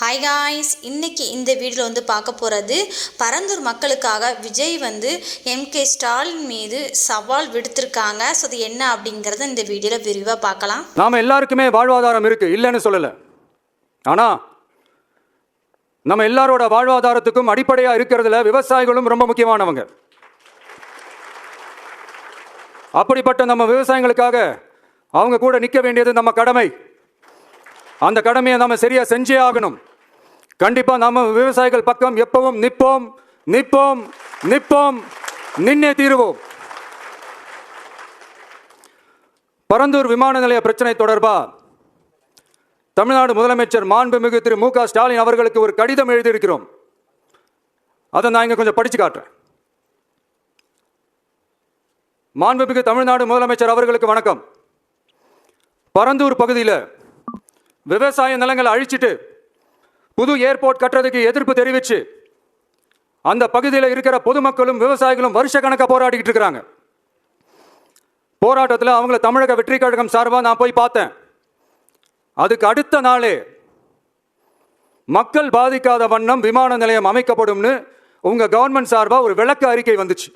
Hi guys இன்றைக்கி இந்த வீடியோவில் வந்து பார்க்க போகிறது பரந்தூர் மக்களுக்காக விஜய் வந்து எம்கே ஸ்டாலின் மீது சவால் விடுத்திருக்காங்க. ஸோ அது என்ன அப்படிங்கிறத இந்த வீடியோவில் விரிவாக பார்க்கலாம். நாம் எல்லாருக்குமே வாழ்வாதாரம் இருக்குது இல்லைன்னு சொல்லலை. ஆனால் நம்ம எல்லாரோட வாழ்வாதாரத்துக்கும் அடிப்படையாக இருக்கிறதுல விவசாயிகளும் ரொம்ப முக்கியமானவங்க. அப்படிப்பட்ட நம்ம விவசாயிகளுக்காக அவங்க கூட நிற்க வேண்டியது நம்ம கடமை. அந்த கடமையை நம்ம சரியாக செஞ்சே ஆகணும். கண்டிப்பா நம்ம விவசாயிகள் பக்கம் எப்பவும் நிற்போம் நிற்போம் நிற்போம் நின்னே தீருவோம். பரந்தூர் விமான நிலைய பிரச்சனை தொடர்பா? தமிழ்நாடு முதலமைச்சர் மாண்புமிகு திரு மு க ஸ்டாலின் அவர்களுக்கு ஒரு கடிதம் எழுதியிருக்கிறோம். அதை நான் இங்க கொஞ்சம் படிச்சு காட்டுறேன். மாண்புமிகு தமிழ்நாடு முதலமைச்சர் அவர்களுக்கு வணக்கம். பரந்தூர் பகுதியில் விவசாய நிலங்களை அழிச்சிட்டு புது ஏர்போர்ட் கட்டுறதுக்கு எதிர்ப்பு தெரிவிச்சு அந்த பகுதியில் இருக்கிற பொதுமக்களும் விவசாயிகளும் வருஷ கணக்காக போராடிக்கிட்டு இருக்கிறாங்க. போராட்டத்தில் அவங்கள தமிழக வெற்றி கழகம் சார்பாக நான் போய் பார்த்தேன். அதுக்கு அடுத்த நாளே மக்கள் பாதிக்காத வண்ணம் விமான நிலையம் அமைக்கப்படும்னு உங்கள் கவர்மெண்ட் சார்பாக ஒரு விளக்க அறிக்கை வந்துச்சு.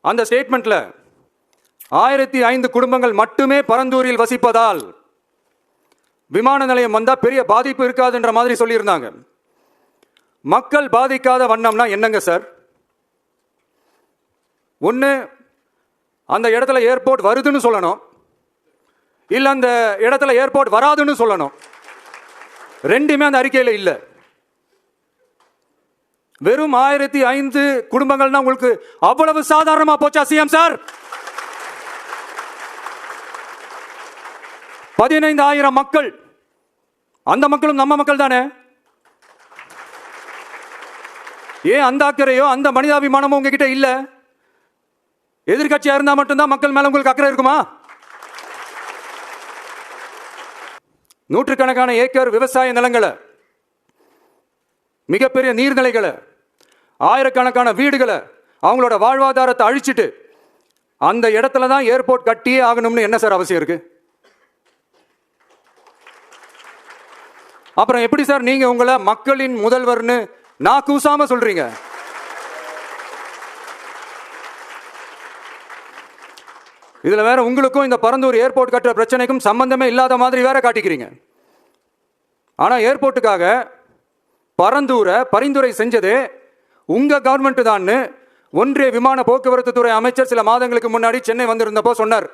அந்த ஸ்டேட்மெண்ட்டில் ஆயிரத்தி ஐந்து குடும்பங்கள் மட்டுமே பரந்தூரில் வசிப்பதால் விமான நிலையம் வந்தால் பெரிய பாதிப்பு இருக்காதுன்ற மாதிரி சொல்லியிருந்தாங்க. மக்கள் பாதிக்காத வண்ணம்னா என்னங்க சார்? ஒன்று அந்த இடத்துல ஏர்போர்ட் வருதுன்னு சொல்லணும். இல்லை அந்த இடத்துல ஏர்போர்ட் வராதுன்னு சொல்லணும். ரெண்டுமே அந்த அறிக்கையில் இல்லை. வெறும் ஆயிரத்தி ஐந்து குடும்பங்கள்னா உங்களுக்கு அவ்வளவு சாதாரணமாக போச்சா சிஎம் சார்? பதினைந்து ஆயிரம் மக்கள் அந்த மக்களும் நம்ம மக்கள் தானே? ஏன் அந்த அக்கறையோ அந்த மனிதாபிமானமோ உங்ககிட்ட இல்ல? எதிர்கட்சியா இருந்தா மட்டும்தான் மக்கள் மேல உங்களுக்கு அக்கறை இருக்குமா? நூற்றுக்கணக்கான ஏக்கர் விவசாய நிலங்களை மிகப்பெரிய நீர்நிலைகளை ஆயிரக்கணக்கான வீடுகளை அவங்களோட வாழ்வாதாரத்தை அழிச்சிட்டு அந்த இடத்துல தான் ஏர்போர்ட் கட்டியே ஆகணும்னு என்ன சார் அவசியம் இருக்குது அப்புறம் எப்படி சார் நீங்க உங்களை மக்களின் முதல்வர்னு நான் கூசாம சொல்றீங்க? இதுல வேற உங்களுக்கும் இந்த பரந்தூர் ஏர்போர்ட் கட்டுற பிரச்சனைக்கும் சம்பந்தமே இல்லாத மாதிரி வேற காட்டிக்கிறீங்க. ஆனா ஏர்போர்ட்டுக்காக பரந்தூரை பரிந்துரை செஞ்சது உங்க கவர்மெண்ட் தான்னு ஒன்றிய விமான போக்குவரத்து துறை அமைச்சர் சில மாதங்களுக்கு முன்னாடி சென்னை வந்திருந்தப்போ சொன்னார்.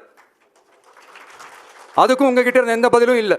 அதுக்கும் உங்ககிட்ட இருந்த எந்த பதிலும் இல்லை.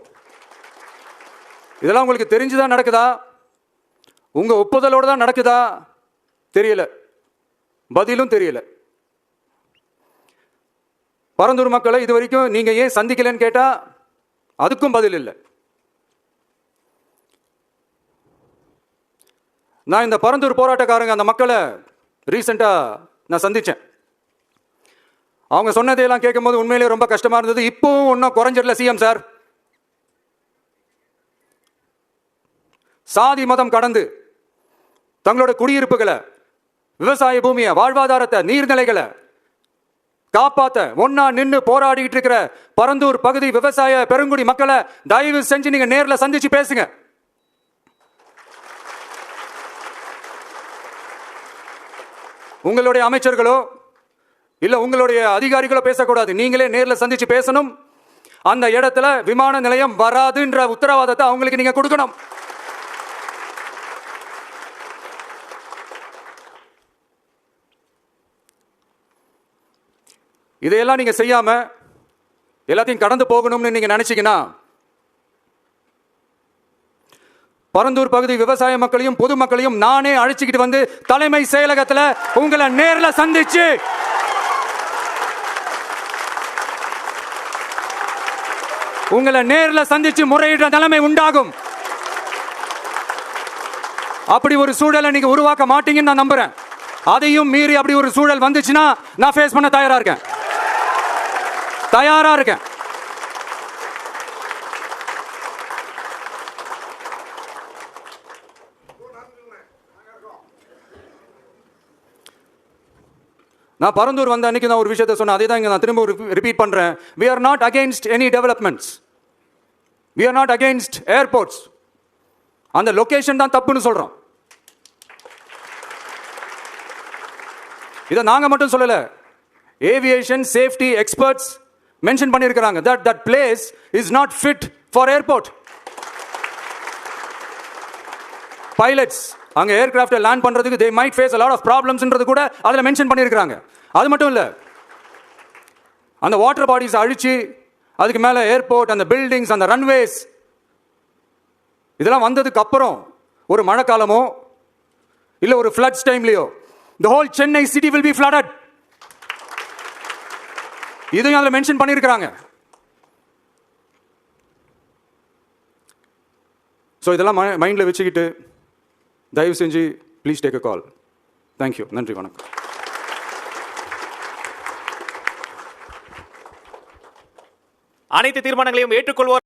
இதெல்லாம் உங்களுக்கு தெரிஞ்சுதான் நடக்குதா? உங்கள் ஒப்புதலோடு தான் நடக்குதா? தெரியல. பதிலும் தெரியல. பரந்தூர் மக்களை இது வரைக்கும் நீங்கள் ஏன் சந்திக்கலன்னு கேட்டால் அதுக்கும் பதில் இல்லை. நான் இந்த பரந்தூர் போராட்டக்காரங்க அந்த மக்களை ரீசெண்டாக நான் சந்தித்தேன் அவங்க சொன்னதையெல்லாம் கேட்கும்போது உண்மையிலேயே ரொம்ப கஷ்டமாக இருந்தது. இப்போவும் இன்னும் குறைஞ்சிடல சிஎம் சார் சாதி மதம் கடந்து தங்களோட குடியிருப்புகளை விவசாய பூமியை வாழ்வாதாரத்தை நீர்நிலைகளை காப்பாத்த ஒன்னா நின்று போராடிக்கிட்டு இருக்கிற பரந்தூர் பகுதி விவசாய பெருங்குடி மக்களை தயவு செஞ்சு நீங்க நேர்ல சந்திச்சு பேசுங்க. உங்களுடைய அமைச்சர்களோ இல்ல உங்களுடைய அதிகாரிகளோ பேசக்கூடாது. நீங்களே நேர்ல சந்திச்சு பேசணும். அந்த இடத்துல விமான நிலையம் வராதுன்ற உத்தரவாதத்தை அவங்களுக்கு நீங்க கொடுக்கணும். இதையெல்லாம் நீங்கள் செய்யாமல் எல்லாத்தையும் கடந்து போகணும்னு நீங்கள் நினச்சிங்கன்னா பரந்தூர் பகுதி விவசாய மக்களையும் பொதுமக்களையும் நானே அழைச்சிக்கிட்டு வந்து தலைமை செயலகத்தில் உங்களை நேரில் சந்திச்சு உங்களை நேரில் சந்திச்சு முறையிடுற நிலைமை உண்டாகும். அப்படி ஒரு சூழலை நீங்க உருவாக்க மாட்டீங்கன்னு நான் நம்புறேன். அதையும் மீறி அப்படி ஒரு சூழல் வந்துச்சுன்னா நான் ஃபேஸ் பண்ண தயாரா இருக்கேன். தயாரா இருக்கேன். நான் பரந்தூர் வந்த அன்னைக்கு நான் ஒரு விஷயத்தை சொன்னேன். அதே தான் இங்கே நான் திரும்ப ரிப்பீட் பண்றேன். We are not against any developments we are not against airports அந்த லொகேஷன் தான் தப்புன்னு சொல்றோம். இதை நாங்கள் மட்டும் சொல்லலை. ஏவியேஷன் சேஃப்டி எக்ஸ்பர்ட்ஸ் மென்ஷன் பண்ணியிருக்கிறாங்க that that place is not fit for airport pilots அங்கே ஏர்கிராஃப்டை லேண்ட் பண்ணுறதுக்கு they might face lot of ப்ராப்ளம்ஸ்ன்றது கூட அதில் மென்ஷன் பண்ணியிருக்கிறாங்க அது மட்டும் இல்லை அந்த வாட்டர் பாடிஸ் அழிச்சு அதுக்கு மேலே ஏர்போர்ட் அந்த பில்டிங்ஸ் அந்த ரன்வேஸ் இதெல்லாம் வந்ததுக்கு அப்புறம் ஒரு மழைக்காலமோ இல்லை ஒரு floods டைம்லையோ the whole Chennai city will be flooded இதையும் அதில் மென்ஷன் பண்ணியிருக்கிறாங்க. ஸோ இதெல்லாம் மைண்டில் வச்சுக்கிட்டு தயவு செஞ்சு please take a call thank you நன்றி வணக்கம். அனைத்து தீர்மானங்களையும் ஏற்றுக்கொள்வோர்